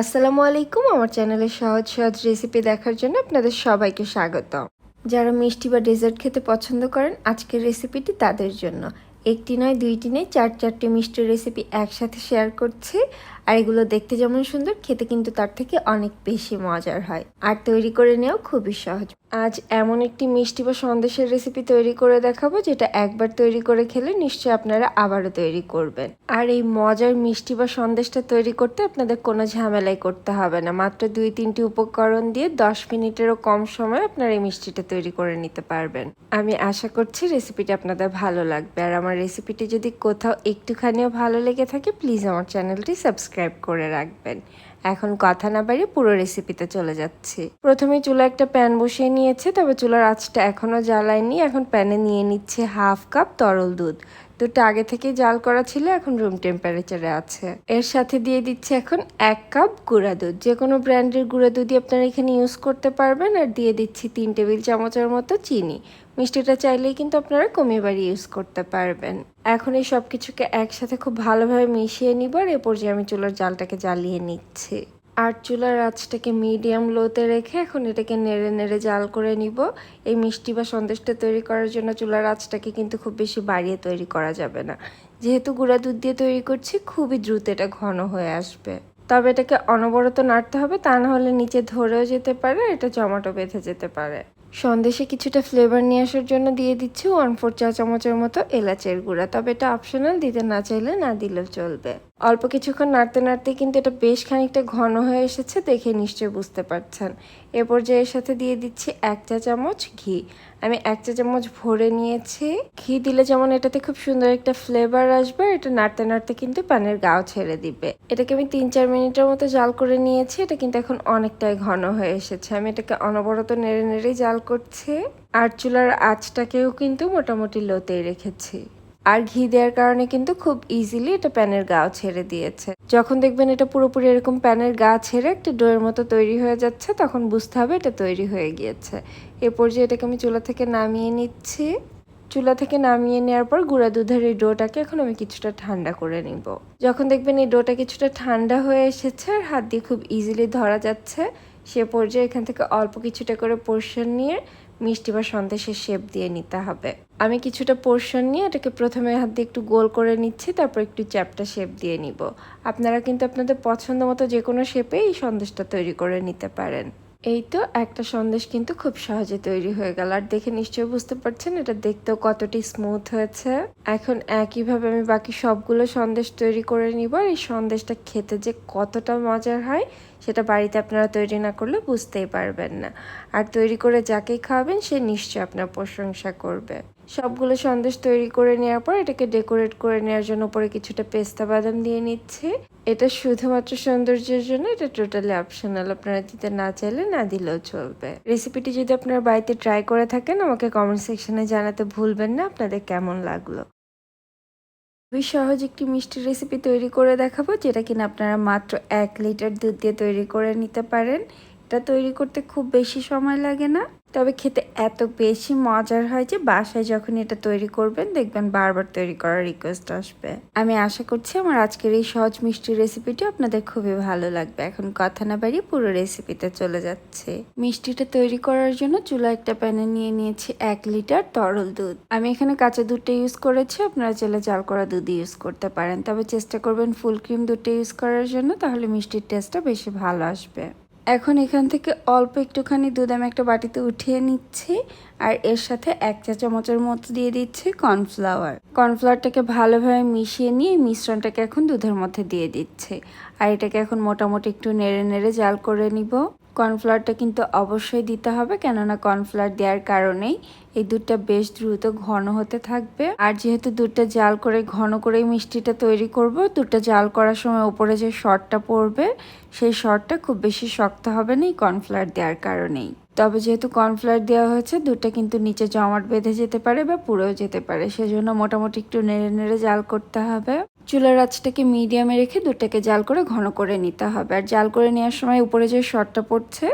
আসসালামু আলাইকুম, আমার চ্যানেলে সহজ সহজ রেসিপি দেখার জন্য আপনাদের সবাইকে স্বাগত যারা মিষ্টি বা ডেজার্ট খেতে পছন্দ করেন, আজকের রেসিপিটি তাদের জন্য। একটি নয়, দুইটি নয়, চার চারটি মিষ্টির রেসিপি একসাথে শেয়ার করছি। আর এগুলো দেখতে যেমন সুন্দর, খেতে কিন্তু তার থেকে অনেক বেশি মজার হয়। আর তৈরি করে নেওয়া খুবই সহজ। আজ এমন একটি মিষ্টি বা সন্দেশের রেসিপি তৈরি করে দেখাবো, যেটা একবার তৈরি করে খেলে নিশ্চয়ই আপনারা আবারও তৈরি করবেন। আর এই মজার মিষ্টি বা সন্দেশটা তৈরি করতে আপনাদের কোনো ঝামেলাই করতে হবে না। মাত্র দুই তিনটি উপকরণ দিয়ে দশ মিনিটেরও কম সময়ে আপনারা এই মিষ্টিটা তৈরি করে নিতে পারবেন। আমি আশা করছি রেসিপিটা আপনাদের ভালো লাগবে। আর আমার রেসিপিটি যদি কোথাও একটুখানিও ভালো লেগে থাকে প্লিজ আমার চ্যানেলটি সাবস্ক্রাইব করে রাখবেন। এখন কথা না বাড়িয়ে পুরো রেসিপিতে চলে যাচ্ছি। প্রথমে চুলা একটা প্যান বসিয়ে নিয়েছে, তবে চুলার আঁচটা এখনও জ্বালায়নি এখন প্যানে নিয়ে নিচ্ছে হাফ কাপ তরল দুধ। দুধটা আগে থেকে জাল করা ছিল, এখন রুম টেম্পারেচারে আছে। এর সাথে দিয়ে দিচ্ছে এখন এক কাপ গুঁড়া দুধ। যে কোনো ব্র্যান্ডের গুঁড়া দুধই আপনারা এখানে ইউজ করতে পারবেন। আর দিয়ে দিচ্ছি তিন টেবিল চামচের মতো চিনি। মিষ্টিটা চাইলেই কিন্তু আপনারা কমিয়ে বাড়িয়ে ইউজ করতে পারবেন। এখন এই সব কিছুকে একসাথে খুব ভালোভাবে মিশিয়ে নিব আর এ পর্যায়ে আমি চুলার জালটাকে জ্বালিয়ে নিচ্ছি। আর চুলার আঁচটাকে মিডিয়াম লোতে রেখে এখন এটাকে নেড়ে নেড়ে জাল করে নিব। এই মিষ্টি বা সন্দেশটা তৈরি করার জন্য চুলার আঁচটাকে কিন্তু খুব বেশি বাড়িয়ে তৈরি করা যাবে না। যেহেতু গুঁড়া দুধ দিয়ে তৈরি করছি, খুবই দ্রুত এটা ঘন হয়ে আসবে। তবে এটাকে অনবরত নাড়তে হবে, তা না হলে নিচে ধরেও যেতে পারে এটা জমাটো বেঁধে যেতে পারে। সন্দেশে কিছুটা ফ্লেভার নিয়ে আসার জন্য দিয়ে দিচ্ছি ওয়ান ফোর চা চামচের মতো এলাচের গুঁড়া। তবে এটা অপশনাল দিতে না চাইলে না দিলেও চলবে। অল্প কিছুক্ষণ নাড়তে নাড়তে কিন্তু এটা বেশ খানিকটা ঘন হয়ে এসেছে দেখে নিশ্চয়ই বুঝতে পারছেন। এ পর্যায়ে এর সাথে দিয়ে দিচ্ছি এক চা চামচ ঘি। আমি এক চা চামচ ভরে নিয়েছি। ঘি দিলে যেমন এটাতে খুব সুন্দর একটা ফ্লেভার আসবে, এটা নাড়তে নাড়তে কিন্তু পানের গাও ছেড়ে দিবে। এটাকে আমি তিন চার মিনিটের মতো জাল করে নিয়েছি, এটা কিন্তু এখন অনেকটাই ঘন হয়ে এসেছে। আমি এটাকে অনবরত নেড়ে নেড়েই জাল করছি। আর চুলার আঁচটাকেও কিন্তু মোটামুটি লোতেই রেখেছি। আর ঘি দেওয়ার কারণে কিন্তু খুব ইজিলি এটা প্যানের গাও ছেড়ে দিয়েছে। যখন দেখবেন এটা পুরোপুরি এরকম প্যানের গা ছেড়ে একটা ডোয়ের মতো তৈরি হয়ে যাচ্ছে, তখন বুঝতে হবে এটা তৈরি হয়ে গিয়েছে। এ পর্যায়ে এটাকে আমি চুলা থেকে নামিয়ে নিচ্ছি, চুলা থেকে নামিয়ে নেওয়ার পর গুঁড়া দুধের এই ডোটাকে এখন আমি কিছুটা ঠান্ডা করে নিব। যখন দেখবেন এই ডোটা কিছুটা ঠান্ডা হয়ে এসেছে আর হাত দিয়ে খুব ইজিলি ধরা যাচ্ছে, সে পর্যায়ে এখান থেকে অল্প কিছুটা করে পোর্শন নিয়ে মিষ্টি বা সন্দেশের শেপ দিয়ে নিতে হবে। আমি কিছুটা পোর্শন নিয়ে এটাকে প্রথমে হাত দিয়ে একটু গোল করে নিচ্ছি, তারপর একটু চ্যাপটা শেপ দিয়ে নিব। আপনারা কিন্তু আপনাদের পছন্দ মতো যে কোনো শেপে এই সন্দেশটা তৈরি করে নিতে পারেন। এই তো একটা সন্দেশ কিন্তু খুব সহজে তৈরি হয়ে গেল। আর দেখে নিশ্চয়ই বুঝতে পারছেন, এটা দেখতেও কতটি স্মুথ হয়েছে। এখন একইভাবে আমি বাকি সবগুলো সন্দেশ তৈরি করে নিব, আর এই সন্দেশটা খেতে যে কতটা মজার হয় সেটা বাড়িতে আপনারা তৈরি না করলে বুঝতেই পারবেন না। আর তৈরি করে যাকেই খাওয়াবেন, সে নিশ্চয়ই আপনার প্রশংসা করবে। সবগুলো সন্দেশ তৈরি করে নেওয়ার পর এটাকে ডেকোরেট করে নেওয়ার জন্য উপরে কিছুটা পেস্তা বাদাম দিয়ে নিচ্ছে। এটা শুধুমাত্র সৌন্দর্যের জন্য, এটা টোটালি অপশনাল আপনারা দিতে না চাইলে না দিলেও চলবে। রেসিপিটি যদি আপনার বাড়িতে ট্রাই করে থাকেন, আমাকে কমেন্ট সেকশনে জানাতে ভুলবেন না। আপনাদের কেমন লাগল? খুবই সহজ একটি মিষ্টি রেসিপি তৈরি করে দেখাবো, যেটা কিনা আপনারা মাত্র এক লিটার দুধ দিয়ে তৈরি করে নিতে পারেন। এটা তৈরি করতে খুব বেশি সময় লাগে না। তবে খেতে এত বেশি মজার হয় যে বাসায় যখন এটা তৈরি করবেন, দেখবেন বারবার তৈরি করার রিকোয়েস্ট আসবে। আমি আশা করছি আমার আজকের এই সহজ মিষ্টি রেসিপিটি আপনাদের খুবই ভালো লাগবে। এখন কথা না বাড়িয়ে পুরো রেসিপিতে চলে যাচ্ছে। মিষ্টিটা তৈরি করার জন্য চুলা একটা প্যানে নিয়ে নিয়েছি এক লিটার তরল দুধ। আমি এখানে কাঁচা দুধটা ইউজ করেছি, আপনারা চাইলে জাল করা দুধ ইউজ করতে পারেন। তবে চেষ্টা করবেন ফুল ক্রিম দুধটা ইউজ করার জন্য, তাহলে মিষ্টির টেস্টটা বেশি ভালো আসবে। এখন এখান থেকে অল্প একটুখানি দুধ আমি একটা বাটিতে উঠিয়ে নিচ্ছি, আর এর সাথে এক চা চামচের মতো দিয়ে দিচ্ছি কর্নফ্লাওয়ার। কর্নফ্লাওয়ারটাকে ভালোভাবে মিশিয়ে নিয়ে মিশ্রণটাকে এখন দুধের মধ্যে দিয়ে দিচ্ছে। আর এটাকে এখন মোটামুটি একটু নেড়ে নেড়ে জাল করে নিব। কর্নফ্লাওয়ারটা কিন্তু অবশ্যই দিতে হবে, কেননা কর্নফ্লাওয়ার দেওয়ার কারণেই এই দুধটা বেশ দ্রুত ঘন হতে থাকবে। আর যেহেতু দুধটা জাল করে, ঘন করে মিষ্টিটা তৈরি করব, দুধটা জাল করার সময় উপরে যে শর্টটা পড়বে, সেই শর্টটা খুব বেশি শক্ত হবে না এই কর্নফ্লাওয়ার দেওয়ার কারণেই। তবে যেহেতু কর্নফ্লাওয়ার দেওয়া হয়েছে, দুধটা কিন্তু নিচে জমাট বেঁধে যেতে পারে বা পুড়েও যেতে পারে, সেজন্য মোটামুটি একটু নেড়ে নেড়ে জাল করতে হবে। চুলার আঁচটাকে মিডিয়ামে রেখে দুধটাকে জাল করে ঘন করে নিতে হবে। আর জাল করে নেওয়ার সময় উপরে যে শর্টটা পড়ছে,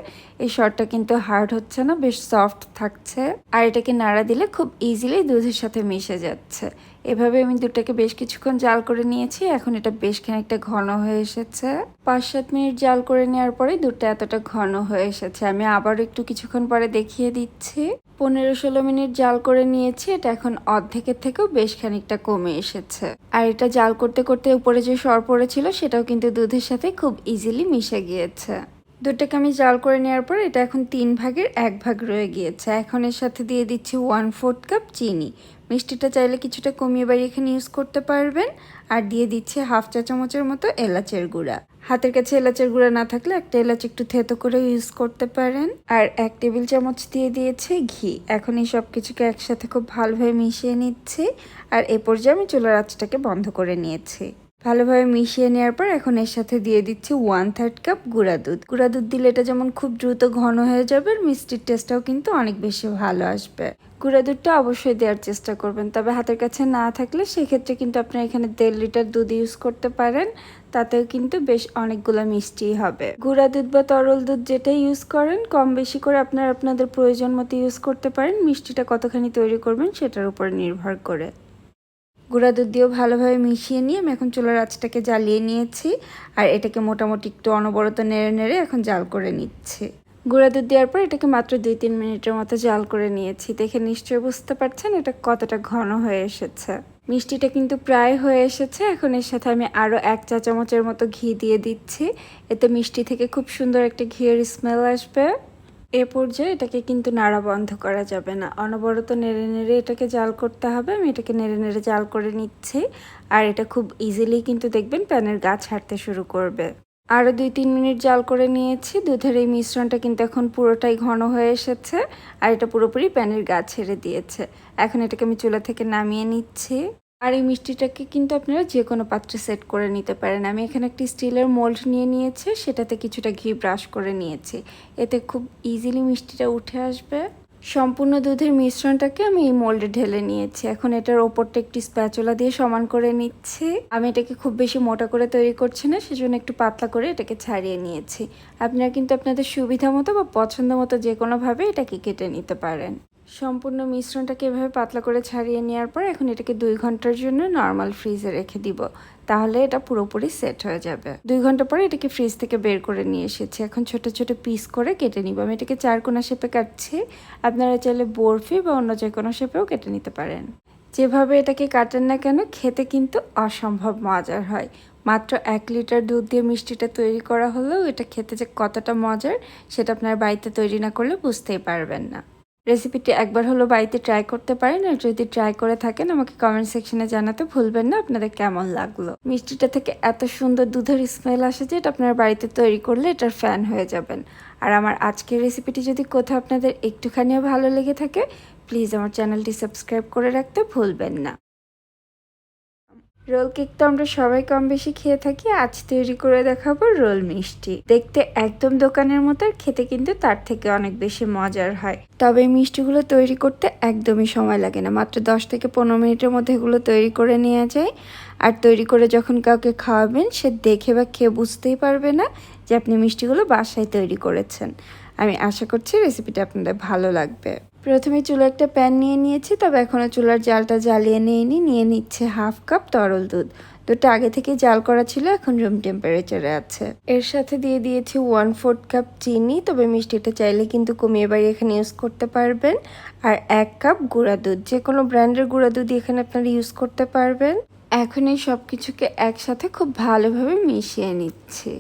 এই শর্টটা কিন্তু হার্ড হচ্ছে না, বেশ সফট থাকছে। আর এটাকে নাড়া দিলে খুব ইজিলি দুধের সাথে মিশে যাচ্ছে। এভাবে আমি দুধটাকে বেশ কিছুক্ষণ জাল করে নিয়েছি। এখন এটা বেশ খানিকটা ঘন হয়ে এসেছে। পাঁচ, সাত মিনিট জাল করে নেওয়ার পরে দুধটা এতটা ঘন হয়ে এসেছে। আমি আবার একটু কিছুক্ষণ পরে দেখিয়ে দিচ্ছি। পনেরো, ষোলো মিনিট জাল করে নিয়েছি। এটা এখন অর্ধেকের থেকেও বেশ খানিকটা কমে এসেছে। আর এটা জাল করতে করতে উপরে যে সর পড়েছিল, সেটাও কিন্তু দুধের সাথে খুব ইজিলি মিশে গিয়েছে। দুধটাকে আমি জাল করে নেওয়ার পর এটা এখন তিন ভাগের এক ভাগ রয়ে গিয়েছে। এখন এর সাথে দিয়ে দিচ্ছি ওয়ান ফোর্থ কাপ চিনি। মিষ্টিটা চাইলে কিছুটা কমিয়ে বাড়ি এখানে ইউজ করতে পারবেন। আর দিয়ে দিচ্ছে হাফ চা চামচের মতো এলাচের গুঁড়া। হাতের কাছে এলাচের গুঁড়া না থাকলে একটা এলাচ একটু থেতো করে ইউজ করতে পারেন। আর এক টেবিল চামচ দিয়ে দিয়েছে ঘি। এখন এই সব কিছুকে একসাথে খুব ভালোভাবে মিশিয়ে নিচ্ছি। আর এ পর্যায়ে আমি চুলার আঁচটাকে বন্ধ করে নিয়েছি। ভালোভাবে মিশিয়ে নেওয়ার পর এখন এর সাথে দিয়ে দিচ্ছি ওয়ান থার্ড কাপ গুঁড়া দুধ। গুঁড়া দুধ দিলে এটা যেমন খুব দ্রুত ঘন হয়ে যাবে মিষ্টির টেস্টটাও কিন্তু অনেক বেশি ভালো আসবে। গুঁড়া দুধটা অবশ্যই দেওয়ার চেষ্টা করবেন, তবে হাতের কাছে না থাকলে সেক্ষেত্রে কিন্তু আপনারা এখানে দেড় লিটার দুধ ইউজ করতে পারেন, তাতেও কিন্তু বেশ অনেকগুলো মিষ্টি হবে। গুঁড়া দুধ বা তরল দুধ যেটাই ইউজ করেন, কম বেশি করে আপনারা, আপনাদের প্রয়োজন মতো ইউজ করতে পারেন, মিষ্টিটা কতখানি তৈরি করবেন সেটার উপর নির্ভর করে। গুঁড়া দুধ দিয়েও ভালোভাবে মিশিয়ে নিয়ে আমি এখন চুলার আঁচটাকে জ্বালিয়ে নিয়েছি। আর এটাকে মোটামুটি একটু অনবরত নেড়ে নেড়ে এখন জাল করে নিচ্ছি। গুঁড়া দুধ দেওয়ার পর এটাকে মাত্র দুই তিন মিনিটের মতো জাল করে নিয়েছি। দেখে নিশ্চয়ই বুঝতে পারছেন এটা কতটা ঘন হয়ে এসেছে। মিষ্টিটা কিন্তু প্রায় হয়ে এসেছে। এখন এর সাথে আমি আরও এক চা চামচের মতো ঘি দিয়ে দিচ্ছি। এতে মিষ্টি থেকে খুব সুন্দর একটা ঘিয়ের স্মেল আসবে। এ পর্যায়ে এটাকে কিন্তু নাড়া বন্ধ করা যাবে না। অনবরত নেড়ে নেড়ে এটাকে জাল করতে হবে। আমি এটাকে নেড়ে নেড়ে জাল করে নিচ্ছি। আর এটা খুব ইজিলি কিন্তু দেখবেন প্যানের গা ছাড়তে শুরু করবে। আরও দুই তিন মিনিট জাল করে নিয়েছি। দুধের এই মিশ্রণটা কিন্তু এখন পুরোটাই ঘন হয়ে এসেছে। আর এটা পুরোপুরি প্যানের গা ছেড়ে দিয়েছে। এখন এটাকে আমি চুলা থেকে নামিয়ে নিচ্ছি। আর এই মিষ্টিটাকে কিন্তু আপনারা যে কোনো পাত্রে সেট করে নিতে পারেন। আমি এখানে একটি স্টিলের মোল্ড নিয়ে নিয়েছি, সেটাতে কিছুটা ঘি ব্রাশ করে নিয়েছি। এতে খুব ইজিলি মিষ্টিটা উঠে আসবে। সম্পূর্ণ দুধের মিশ্রণটাকে আমি এই মোল্ডে ঢেলে নিয়েছি। এখন এটার ওপরটা একটি স্প্যাচুলা দিয়ে সমান করে নিচ্ছি। আমি এটাকে খুব বেশি মোটা করে তৈরি করছি না, সেজন্য একটু পাতলা করে এটাকে ছাড়িয়ে নিয়েছি। আপনারা কিন্তু আপনাদের সুবিধা মতো বা পছন্দ মতো যে কোনোভাবে এটাকে কেটে নিতে পারেন। সম্পূর্ণ মিশ্রণটাকে এভাবে পাতলা করে ছাড়িয়ে নেওয়ার পর এখন এটাকে দুই ঘণ্টার জন্য নর্মাল ফ্রিজে রেখে দিব। তাহলে এটা পুরোপুরি সেট হয়ে যাবে। দুই ঘণ্টা পরে এটাকে ফ্রিজ থেকে বের করে নিয়ে এসেছি। এখন ছোট ছোট পিস করে কেটে নিব। আমি এটাকে চার কোনা শেপে কাটছি। আপনারা চাইলে বরফি বা অন্য যে কোনো শেপেও কেটে নিতে পারেন। যেভাবে এটাকে কাটেন না কেন, খেতে কিন্তু অসম্ভব মজার হয়। মাত্র এক লিটার দুধ দিয়ে মিষ্টিটা তৈরি করা হলেও এটা খেতে যে কতটা মজার, সেটা আপনার বাড়িতে তৈরি না করলে বুঝতেই পারবেন না। রেসিপিটি একবার হলো বাড়িতে ট্রাই করতে পারেন আর যদি ট্রাই করে থাকেন, আমাকে কমেন্ট সেকশনে জানাতে ভুলবেন না। আপনাদের কেমন লাগল? মিষ্টিটা থেকে এত সুন্দর দুধের স্মেল আসে যে এটা আপনার বাড়িতে তৈরি করলে এটার ফ্যান হয়ে যাবেন। আর আমার আজকের রেসিপিটি যদি কোথাও আপনাদের একটুখানিও ভালো লেগে থাকে প্লিজ আমার চ্যানেলটি সাবস্ক্রাইব করে রাখতে ভুলবেন না। রোল কেক তো আমরা সবাই কম বেশি খেয়ে থাকি, আজ তৈরি করে দেখাবো রোল মিষ্টি। দেখতে একদম দোকানের মতো খেতে কিন্তু তার থেকে অনেক বেশি মজার হয়। তবে মিষ্টিগুলো তৈরি করতে একদমই সময় লাগে না। মাত্র দশ থেকে পনেরো মিনিটের মধ্যে এগুলো তৈরি করে নেওয়া যায়। আর তৈরি করে যখন কাউকে খাওয়াবেন, সে দেখে বা খেয়ে বুঝতেই পারবে না যে আপনি মিষ্টিগুলো বাসায় তৈরি করেছেন। আমি আশা করছি রেসিপিটা আপনাদের ভালো লাগবে। প্রথমে চুলো একটা প্যান নিয়ে নিয়েছি, তবে এখনও চুলার জালটা জ্বালিয়ে নিইনি। নিয়ে নিচ্ছে হাফ কাপ তরল দুধ। দুধটা আগে থেকে জাল করা ছিল, এখন রুম টেম্পারেচারে আছে। এর সাথে দিয়ে দিয়েছি ওয়ান ফোর্থ কাপ চিনি, তবে মিষ্টিটা চাইলে কিন্তু কমিয়ে বাড়ি এখানে ইউজ করতে পারবেন। আর এক কাপ গুঁড়া দুধ, যে কোনো ব্র্যান্ডের গুঁড়া দুধ এখানে আপনারা ইউজ করতে পারবেন। এখন এই সব কিছুকে একসাথে খুব ভালোভাবে মিশিয়ে নিচ্ছি।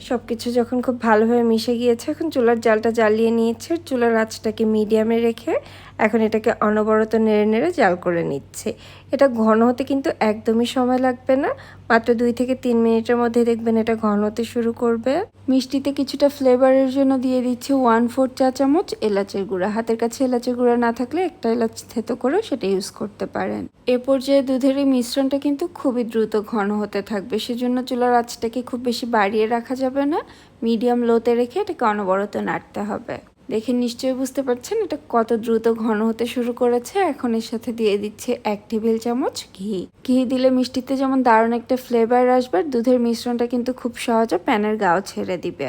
সব কিছু যখন খুব ভালোভাবে মিশে গিয়েছে, এখন চুলার জালটা জ্বালিয়ে নিয়েছে। চুলার আঁচটাকে মিডিয়ামে রেখে এখন এটাকে অনবরত নেড়ে নেড়ে জাল করে নিচ্ছে। এটা ঘন হতে কিন্তু একদমই সময় লাগবে না। মাত্র দুই থেকে তিন মিনিটের মধ্যে দেখবেন এটা ঘন হতে শুরু করবে। মিষ্টিতে কিছুটা ফ্লেভারের জন্য দিয়ে দিচ্ছি ওয়ান ফোর চা চামচ এলাচের গুঁড়া। হাতের কাছে এলাচের গুঁড়া না থাকলে একটা এলাচ থেতো করেও সেটা ইউজ করতে পারেন। এ পর্যায়ে দুধের এই মিশ্রণটা কিন্তু খুবই দ্রুত ঘন হতে থাকবে। সেজন্য চুলার আঁচটাকে খুব বেশি বাড়িয়ে রাখা যাবে না। মিডিয়াম লোতে রেখে এটাকে অনবরত নাড়তে হবে। দেখে নিশ্চয়ই বুঝতে পারছেন এটা কত দ্রুত ঘন হতে শুরু করেছে। এখন এর সাথে দিয়ে দিচ্ছে এক টেবিল চামচ ঘি। ঘি দিলে মিষ্টিতে যেমন দারুণ একটা ফ্লেভার আসবে, দুধের মিশ্রণটা কিন্তু খুব সহজে প্যানের গাও ছেড়ে দিবে।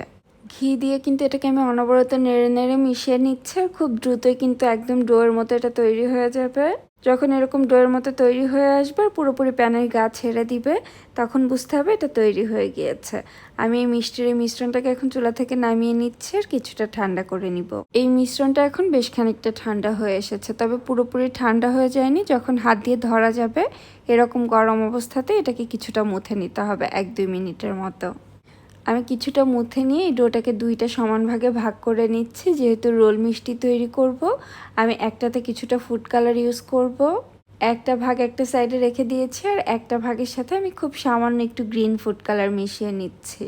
ঘি দিয়ে কিন্তু এটাকে আমি অনবরত নেড়ে নেড়ে মিশিয়ে নিচ্ছে খুব দ্রুতই কিন্তু একদম ডোয়ের মতো এটা তৈরি হয়ে যাবে। যখন এরকম ডোয়ের মতো তৈরি হয়ে আসবে পুরোপুরি প্যানের গা ছেড়ে দিবে, তখন বুঝতে হবে এটা তৈরি হয়ে গিয়েছে। আমি এই মিষ্টির এই মিশ্রণটাকে এখন চুলা থেকে নামিয়ে নিচ্ছি আর কিছুটা ঠান্ডা করে নিব। এই মিশ্রণটা এখন বেশ খানিকটা ঠান্ডা হয়ে এসেছে, তবে পুরোপুরি ঠান্ডা হয়ে যায়নি। যখন হাত দিয়ে ধরা যাবে, এরকম গরম অবস্থাতে এটাকে কিছুটা মুথে নিতে হবে, এক দুই মিনিটের মতো। আমি কিছুটা মুথে নিয়ে এই ডোটাকে দুইটা সমান ভাগে ভাগ করে নিচ্ছি, যেহেতু রোল মিষ্টি তৈরি করব। আমি একটাতে কিছুটা ফুড কালার ইউজ করব। একটা ভাগ একটা সাইডে রেখে দিয়েছি আর একটা ভাগের সাথে আমি খুব সামান্য একটু গ্রিন ফুড কালার মিশিয়ে নিচ্ছি।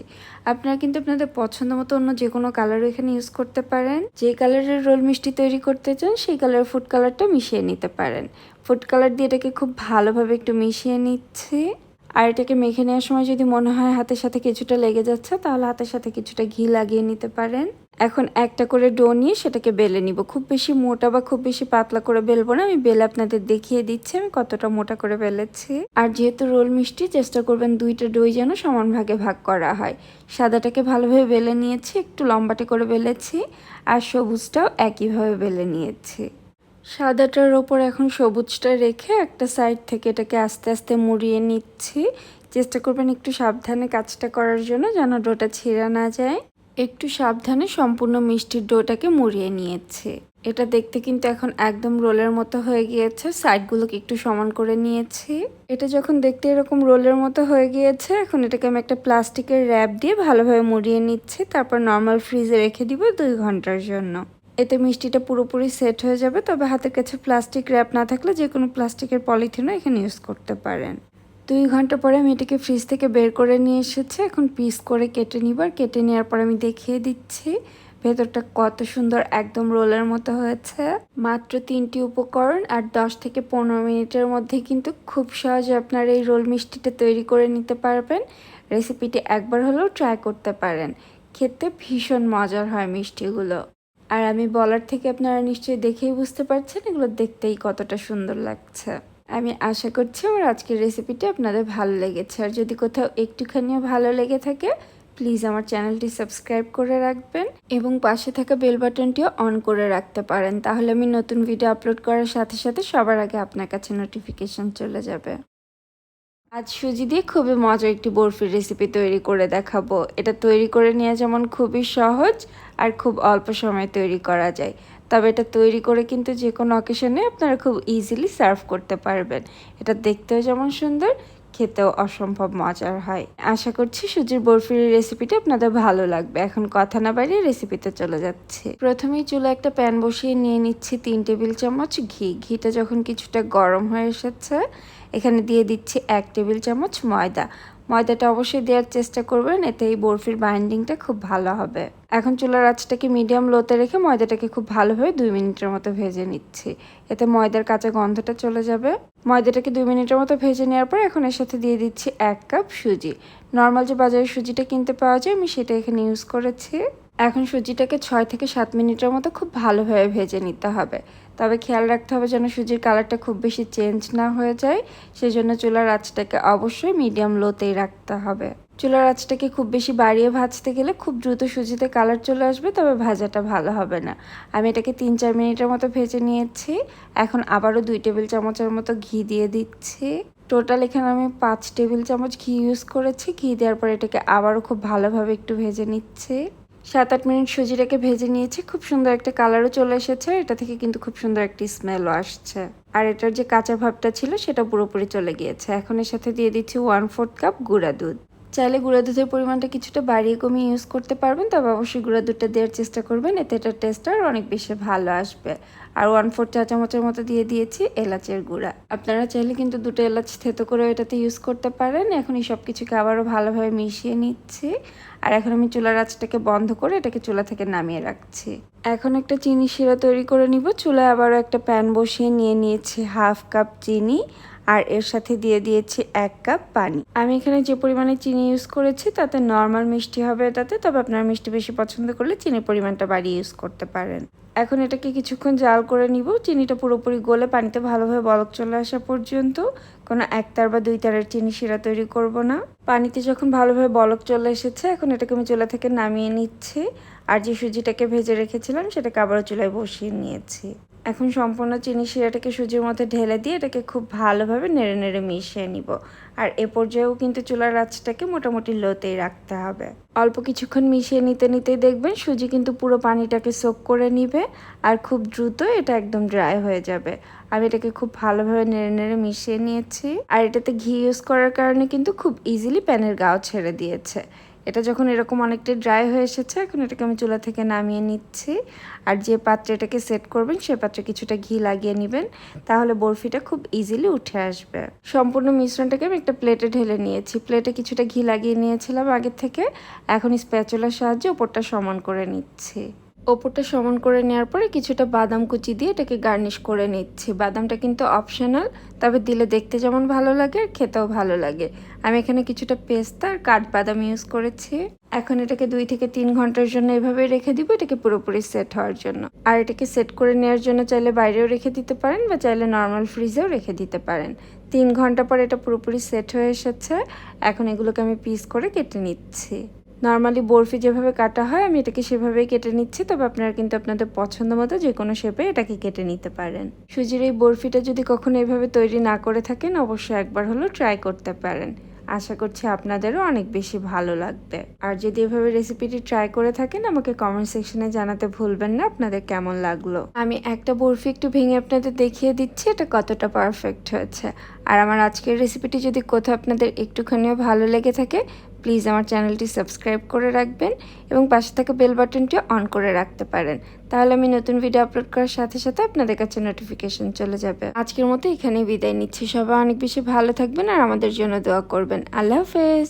আপনারা কিন্তু আপনাদের পছন্দ মতো অন্য যে কোনো কালারও এখানে ইউজ করতে পারেন। যে কালারের রোল মিষ্টি তৈরি করতে চান, সেই কালারের ফুড কালারটা মিশিয়ে নিতে পারেন। ফুড কালার দিয়ে এটাকে খুব ভালোভাবে একটু মিশিয়ে নিচ্ছি। আর এটাকে মেখে নেওয়ার সময় যদি মনে হয় হাতের সাথে কিছুটা লেগে যাচ্ছে, তাহলে হাতের সাথে কিছুটা ঘি লাগিয়ে নিতে পারেন। এখন একটা করে ডো নিয়ে সেটাকে বেলে নিব। খুব বেশি মোটা বা খুব বেশি পাতলা করে বেলবো না, আমি বেলে আপনাদের দেখিয়ে দিচ্ছি, আমি কতটা মোটা করে বেলেছি। আর যেহেতু রোল মিষ্টি, চেষ্টা করবেন দুইটা ডই যেন সমান ভাগে ভাগ করা হয়। সাদাটাকে ভালোভাবে বেলে নিয়েছি, একটু লম্বাটে করে বেলেছি, আর সবুজটাও একইভাবে বেলে নিয়েছি। সাদাটার ওপর এখন সবুজটা রেখে একটা সাইড থেকে এটাকে আস্তে আস্তে মুড়িয়ে নিচ্ছি। চেষ্টা করবেন একটু সাবধানে কাজটা করার জন্য যেন ডোটা ছিঁড়া না যায়। একটু সাবধানে সম্পূর্ণ মিষ্টির ডোটাকে মুড়িয়ে নিয়েছে। এটা দেখতে কিন্তু এখন একদম রোলের মতো হয়ে গিয়েছে। সাইডগুলোকে একটু সমান করে নিয়েছি। এটা যখন দেখতে এরকম রোলের মতো হয়ে গিয়েছে, এখন এটাকে আমি একটা প্লাস্টিকের র্যাপ দিয়ে ভালোভাবে মুড়িয়ে নিচ্ছি। তারপর নর্মাল ফ্রিজে রেখে দিব দুই ঘণ্টার জন্য। এতে মিষ্টিটা পুরোপুরি সেট হয়ে যাবে, তবে হাতের কাছে প্লাস্টিক র্যাপ না থাকলে যে কোনো প্লাস্টিকের পলিথিনও এখানে ইউজ করতে পারেন। দুই ঘণ্টা পরে আমি এটাকে ফ্রিজ থেকে বের করে নিয়ে এসেছি। এখন পিস করে কেটে নিব। আর কেটে নেওয়ার পর আমি দেখিয়ে দিচ্ছি, ভেতরটা কত সুন্দর একদম রোলের মতো হয়েছে। মাত্র তিনটি উপকরণ আর দশ থেকে পনেরো মিনিটের মধ্যে কিন্তু খুব সহজে আপনার এই রোল মিষ্টিটা তৈরি করে নিতে পারবেন। রেসিপিটি একবার হলেও ট্রাই করতে পারেন। খেতে ভীষণ মজার হয় মিষ্টিগুলো। আর আমি বলার থেকে আপনারা নিশ্চয়ই দেখেই বুঝতে পারছেন এগুলো দেখতেই কতটা সুন্দর লাগছে। আমি আশা করছি আমার আজকের রেসিপিটি আপনাদের ভালো লেগেছে। আর যদি কোথাও একটুখানিও ভালো লেগে থাকে প্লিজ আমার চ্যানেলটি সাবস্ক্রাইব করে রাখবেন এবং পাশে থাকা বেল বাটনটিও অন করে রাখতে পারেন। তাহলে আমি নতুন ভিডিও আপলোড করার সাথে সাথে সবার আগে আপনার কাছে নোটিফিকেশন চলে যাবে। আজ সুজি দিয়ে খুবই মজার একটি বরফির রেসিপি তৈরি করে দেখাবো। এটা তৈরি করে নেওয়া যেমন খুবই সহজ আর খুব অল্প সময়ে তৈরি করা যায়। তবে এটা তৈরি করে কিন্তু যে কোনো অকেশনে আপনারা খুব ইজিলি সার্ভ করতে পারবেন। এটা দেখতেও যেমন সুন্দর, খেতেও অসম্ভব মজার হয়। আশা করছি সুজির বরফির রেসিপিটা আপনাদের ভালো লাগবে। এখন কথা না বাড়িয়ে রেসিপিতে চলে যাচ্ছে। প্রথমেই চুলো একটা প্যান বসিয়ে নিয়ে নিচ্ছি তিন টেবিল চামচ ঘি। ঘিটা যখন কিছুটা গরম হয়ে এসেছে এখানে দিয়ে দিচ্ছি এক টেবিল চামচ ময়দা। ময়দাটা অবশ্যই দেওয়ার চেষ্টা করবেন এতে এই বরফির বাইন্ডিংটা খুব ভালো হবে। এখন চুলার আঁচটাকে মিডিয়াম লোতে রেখে ময়দাটাকে খুব ভালোভাবে দুই মিনিটের মতো ভেজে নিচ্ছি। এতে ময়দার কাঁচা গন্ধটা চলে যাবে। ময়দাটাকে দুই মিনিটের মতো ভেজে নেওয়ার পর এখন এর সাথে দিয়ে দিচ্ছি এক কাপ সুজি। নর্মাল যে বাজারে সুজিটা কিনতে পাওয়া যায়, আমি সেটা এখানে ইউজ করেছি। এখন সুজিটাকে ছয় থেকে সাত মিনিটের মতো খুব ভালোভাবে ভেজে নিতে হবে। তবে খেয়াল রাখতে হবে যেন সুজির কালারটা খুব বেশি চেঞ্জ না হয়ে যায়, সেজন্য চুলার আঁচটাকে অবশ্যই মিডিয়াম লোতেই রাখতে হবে। চুলার আঁচটাকে খুব বেশি বাড়িয়ে ভাজতে গেলে খুব দ্রুত সুজিতে কালার চলে আসবে, তবে ভাজাটা ভালো হবে না। আমি এটাকে তিন চার মিনিটের মতো ভেজে নিয়েছি। এখন আবারও দুই টেবিল চামচের মতো ঘি দিয়ে দিচ্ছি। টোটাল এখানে আমি পাঁচ টেবিল চামচ ঘি ইউজ করেছি। ঘি দেওয়ার পর এটাকে আবারও খুব ভালোভাবে একটু ভেজে নিচ্ছি। সাত আট মিনিট সুজিটাকে ভেজে নিয়েছি, খুব সুন্দর একটা কালারও চলে এসেছে, এটা থেকে কিন্তু খুব সুন্দর একটি স্মেলও আসছে। আর এটার যে কাঁচা ভাবটা ছিল, সেটা পুরোপুরি চলে গিয়েছে। এখন এর সাথে দিয়ে দিচ্ছি ওয়ান ফোর্থ কাপ গুঁড়া দুধ। চাইলে গুঁড়া দুধের পরিমাণটা কিছুটা বাড়িয়ে কমিয়ে ইউজ করতে পারবেন, তবে অবশ্যই গুঁড়া দুধটা দেওয়ার চেষ্টা করবেন, এতে এটার টেস্ট আর অনেক বেশি ভালো আসবে। আর ওয়ান ফোর চা চামচের মতো দিয়ে দিয়েছি এলাচের গুঁড়া। আপনারা চাইলে কিন্তু দুটো এলাচ থেতো করে এটাতে ইউজ করতে পারেন। এখন এই সব কিছুকে আবারও ভালোভাবে মিশিয়ে নিচ্ছি। আর এখন আমি চুলার আঁচটাকে বন্ধ করে এটাকে চুলা থেকে নামিয়ে রাখছি। এখন একটা চিনি শিরা তৈরি করে নিব। চুলায় আবারও একটা প্যান বসিয়ে নিয়ে নিয়েছি হাফ কাপ চিনি। আর এর সাথে দিয়ে দিয়েছি এক কাপ পানি। আমি এখানে যে পরিমাণে চিনি ইউজ করেছি তাতে নর্মাল মিষ্টি হবে এটাতে। তবে আপনারা মিষ্টি বেশি পছন্দ করলে চিনির পরিমাণটা বাড়িয়ে ইউজ করতে পারেন। এখন এটাকে কিছুক্ষণ জাল করে নিব। চিনিটা পুরোপুরি গলে পানিতে ভালোভাবে বলক চলে আসা পর্যন্ত। কোনো একতার বা দুই তারের চিনি শিরা তৈরি করব না। পানিতে যখন ভালোভাবে বলক চলে এসেছে, এখন এটাকে আমি চুলা থেকে নামিয়ে নিচ্ছি। আর যে সুজিটাকে ভেজে রেখেছিলাম, সেটাকে আবারও চুলায় বসিয়ে নিয়েছি। এখন সম্পূর্ণ চিনি শিরাটাকে সুজির মধ্যে ঢেলে দিয়ে এটাকে খুব ভালোভাবে নেড়ে নেড়ে মিশিয়ে নিব। আর এ পর্যায়েও কিন্তু চুলার আঁচটাকে মোটামুটি লোতেই রাখতে হবে। অল্প কিছুক্ষণ মিশিয়ে নিতে নিতেই দেখবেন সুজি কিন্তু পুরো পানিটাকে সোক করে নিবে আর খুব দ্রুত এটা একদম ড্রাই হয়ে যাবে। আমি এটাকে খুব ভালোভাবে নেড়ে নেড়ে মিশিয়ে নিয়েছি। আর এটাতে ঘি ইউজ করার কারণে কিন্তু খুব ইজিলি প্যানের গাও ছেড়ে দিয়েছে। এটা যখন এরকম অনেকটা ড্রাই হয়ে এসেছে, এখন এটাকে আমি চুলা থেকে নামিয়ে নিচ্ছি। আর যে পাত্রে এটাকে সেট করবেন, সে পাত্রে কিছুটা ঘি লাগিয়ে নেবেন। তাহলে বরফিটা খুব ইজিলি উঠে আসবে। সম্পূর্ণ মিশ্রণটাকে আমি একটা প্লেটে ঢেলে নিয়েছি। প্লেটে কিছুটা ঘি লাগিয়ে নিয়েছিলাম আগের থেকে। এখন স্প্যাচুলার সাহায্যে ওপরটা সমান করে নিচ্ছি। ওপরটা সমান করে নেওয়ার পরে কিছুটা বাদাম কুচি দিয়ে এটাকে গার্নিশ করে নিচ্ছি। বাদামটা কিন্তু অপশনাল, তবে দিলে দেখতে যেমন ভালো লাগে আর খেতেও ভালো লাগে। আমি এখানে কিছুটা পেস্তা আর কাঠবাদাম ইউজ করেছি। এখন এটাকে দুই থেকে তিন ঘণ্টার জন্য এভাবে রেখে দিব, এটাকে পুরোপুরি সেট হওয়ার জন্য। আর এটাকে সেট করে নেওয়ার জন্য চাইলে বাইরেও রেখে দিতে পারেন বা চাইলে নর্মাল ফ্রিজেও রেখে দিতে পারেন। তিন ঘণ্টা পর এটা পুরোপুরি সেট হয়ে এসেছে। এখন এগুলোকে আমি পিস করে কেটে নিচ্ছি। নর্মালি বরফি যেভাবে কাটা হয়, আমি এটাকে সেভাবেই কেটে নিচ্ছি। তবে আপনারা কিন্তু আপনাদের পছন্দ মতো যে কোনো শেপে এটাকে কেটে নিতে পারেন। সুজির এই বরফিটা যদি কখনো এভাবে তৈরি না করে থাকেন, অবশ্যই একবার হলেও ট্রাই করতে পারেন। আশা করছি আপনাদেরও অনেক বেশি ভালো লাগবে। আর যদি এভাবে রেসিপিটি ট্রাই করে থাকেন, আমাকে কমেন্ট সেকশনে জানাতে ভুলবেন না, আপনাদের কেমন লাগল? আমি একটা বরফি একটু ভেঙে আপনাদের দেখিয়ে দিচ্ছি, এটা কতটা পারফেক্ট হয়েছে। আর আমার আজকের রেসিপিটি যদি কোথাও আপনাদের একটুখানিও ভালো লেগে থাকে প্লিজ আমার চ্যানেলটি সাবস্ক্রাইব করে রাখবেন এবং পাশে থাকা বেল বাটনটি অন করে রাখতে পারেন। তাহলে আমি নতুন ভিডিও আপলোড করার সাথে সাথে আপনাদের কাছে নোটিফিকেশন চলে যাবে। আজকের মতো এখানেই বিদায় নিচ্ছি। সবাই অনেক বেশি ভালো থাকবেন আর আমাদের জন্য দোয়া করবেন। আল্লাহ হাফেজ।